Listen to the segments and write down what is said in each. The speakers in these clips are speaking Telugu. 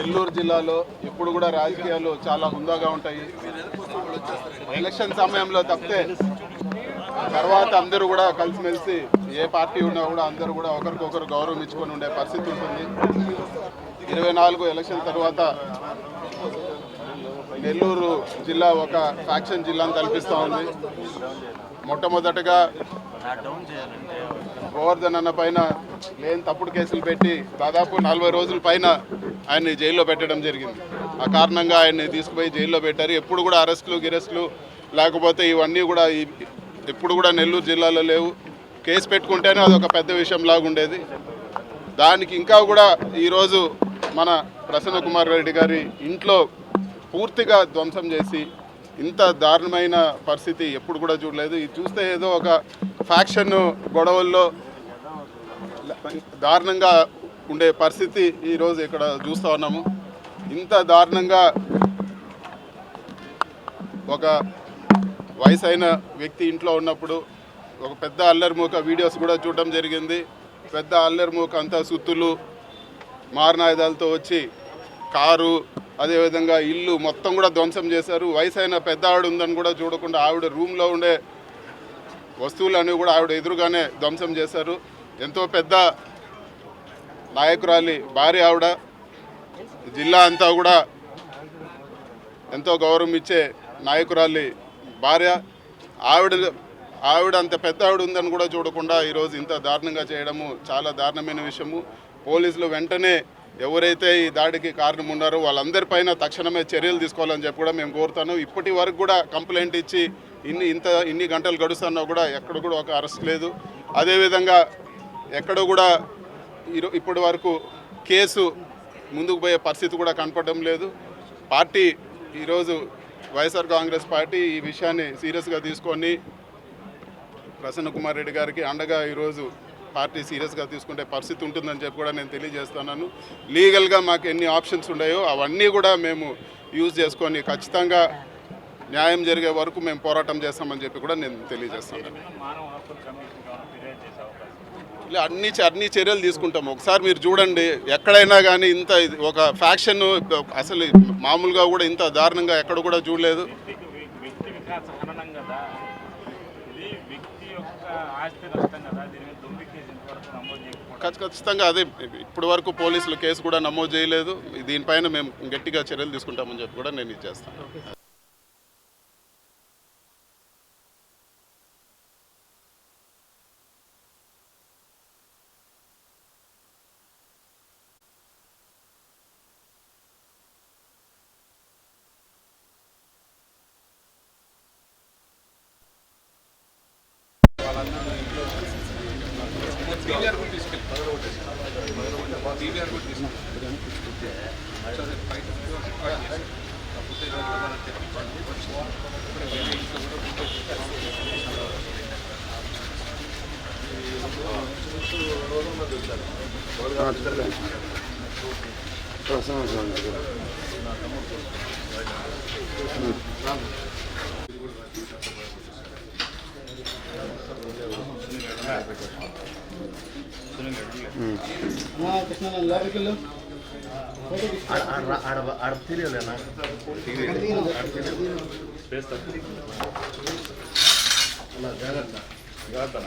నెల్లూరు జిల్లాలో ఎప్పుడు కూడా రాజకీయాలు చాలా హుందాగా ఉంటాయి. ఎలక్షన్ సమయంలో తప్పితే తర్వాత అందరూ కూడా కలిసిమెలిసి ఏ పార్టీ ఉన్నా కూడా అందరూ కూడా ఒకరికొకరు గౌరవం ఇచ్చుకొని ఉండే పరిస్థితి ఉంటుంది. ఇరవై నాలుగు ఎలక్షన్ తర్వాత నెల్లూరు జిల్లా ఒక ఫ్యాక్షన్ జిల్లాను కల్పిస్తూ ఉంది. మొట్టమొదటగా గోవర్ధన్ అన్న పైన లేని తప్పుడు కేసులు పెట్టి దాదాపు నలభై రోజుల పైన ఆయన్ని జైల్లో పెట్టడం జరిగింది. ఆ కారణంగా ఆయన్ని తీసుకుపోయి జైల్లో పెట్టారు. ఎప్పుడు కూడా అరెస్టులు గిరెస్టులు లేకపోతే ఇవన్నీ కూడా ఈ- ఎప్పుడు కూడా నెల్లూరు జిల్లాలో లేవు. కేసు పెట్టుకుంటేనే అది ఒక పెద్ద విషయం లాగా ఉండేది. దానికి ఇంకా కూడా ఈరోజు మన ప్రసన్న కుమార్ రెడ్డి గారి ఇంట్లో పూర్తిగా ధ్వంసం చేసి ఇంత దారుణమైన పరిస్థితి ఎప్పుడు కూడా చూడలేదు. ఇది చూస్తే ఏదో ఒక ఫ్యాక్షన్ గొడవల్లో దారుణంగా ఉండే పరిస్థితి ఈరోజు ఇక్కడ చూస్తూ ఉన్నాము. ఇంత దారుణంగా ఒక వయసు అయిన వ్యక్తి ఇంట్లో ఉన్నప్పుడు ఒక పెద్ద అల్లరిమూక వీడియోస్ కూడా చూడడం జరిగింది. పెద్ద అల్లరిమూక అంతా సుత్తులు మారణాయుధాలతో వచ్చి కారు అదేవిధంగా ఇల్లు మొత్తం కూడా ధ్వంసం చేశారు. వయసు అయిన పెద్ద ఆవిడ ఉందని కూడా చూడకుండా ఆవిడ రూమ్లో ఉండే వస్తువులన్నీ కూడా ఆవిడ ఎదురుగానే ధ్వంసం చేశారు. ఎంతో పెద్ద నాయకురాలి భార్య ఆవిడ జిల్లా అంతా కూడా ఎంతో గౌరవం ఇచ్చే నాయకురాలి భార్య. ఆవిడ ఆవిడ అంత పెద్ద ఆవిడ ఉందని కూడా చూడకుండా ఈరోజు ఇంత దారుణంగా చేయడము చాలా దారుణమైన విషయము. పోలీసులు వెంటనే ఎవరైతే ఈ దాడికి కారణం ఉన్నారో వాళ్ళందరిపైన తక్షణమే చర్యలు తీసుకోవాలని చెప్పి కూడా మేము కోరుతాను. ఇప్పటి వరకు కూడా కంప్లైంట్ ఇచ్చి ఇన్ని ఇంత ఇన్ని గంటలు గడుస్తున్నా కూడా ఎక్కడ కూడా ఒక అరెస్ట్ లేదు. అదేవిధంగా ఎక్కడ కూడా ఈరో- ఇప్పటి వరకు కేసు ముందుకు పోయే పరిస్థితి కూడా కనపడడం లేదు. పార్టీ ఈరోజు వైఎస్ఆర్ కాంగ్రెస్ పార్టీ ఈ విషయాన్ని సీరియస్గా తీసుకొని ప్రసన్న కుమార్ రెడ్డి గారికి అండగా ఈరోజు పార్టీ సీరియస్గా తీసుకుంటే పరిస్థితి ఉంటుందని చెప్పి కూడా నేను తెలియజేస్తున్నాను. లీగల్గా మాకు ఎన్ని ఆప్షన్స్ ఉన్నాయో అవన్నీ కూడా మేము యూజ్ చేసుకొని ఖచ్చితంగా న్యాయం జరిగే వరకు మేము పోరాటం చేస్తామని చెప్పి కూడా నేను తెలియజేస్తున్నాను. ఇలా అన్ని చ- అన్ని చర్యలు తీసుకుంటాం. ఒకసారి మీరు చూడండి ఎక్కడైనా కానీ ఇంత ఒక ఫ్యాక్షన్ అసలు మామూలుగా కూడా ఇంత దారుణంగా ఎక్కడ కూడా చూడలేదు. వ్యక్తి వికాస కదా. ఇది వ్యక్తి యొక్క ఆస్తి నష్టం కదా. దీని ఖచ్చితంగా అదే ఇప్పటి వరకు పోలీసులు కేసు కూడా నమోదు చేయలేదు. దీనిపైన మేము గట్టిగా చర్యలు తీసుకుంటామని చెప్పి కూడా నేను ఇచ్చేస్తాను తీసుకెళ్ళి పదలో కూడా బీవీఆర్ ప్రసన్న కృష్ణ లోపలికి వెళ్ళు. ఆడ తీరేనా జాగ్రత్త. జాగ్రత్త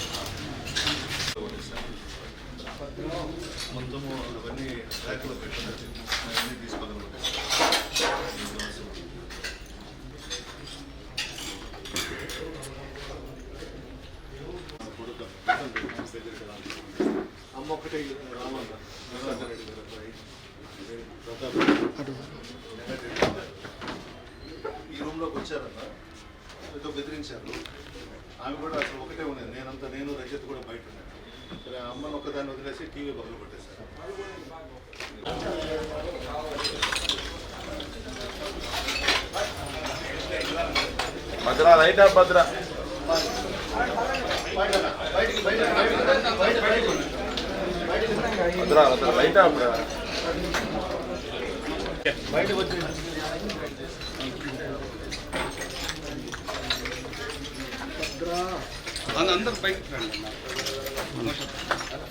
మొత్తము అవన్నీ ట్రాక్లో పెట్టినట్టు అవన్నీ తీసుకోవాలి అమ్మ ఒకటే రామన్న. రెడ్డి గారు అబ్బాయి. ప్రతాప్. ఈ రూమ్లోకి వచ్చారన్న. ఏదో బెదిరించారు. ఆమె కూడా అసలు ఒకటే ఉన్నది. నేనంతా నేను రజత్ కూడా బయట అమ్మను ఒక్కదాన్ని వదిలేసి టీవీ పగలు కొట్టేశారు భద్ర రైట్ భద్ర భద్ర భద్ర రైట్ అందరూ బయటకు రండి Gracias.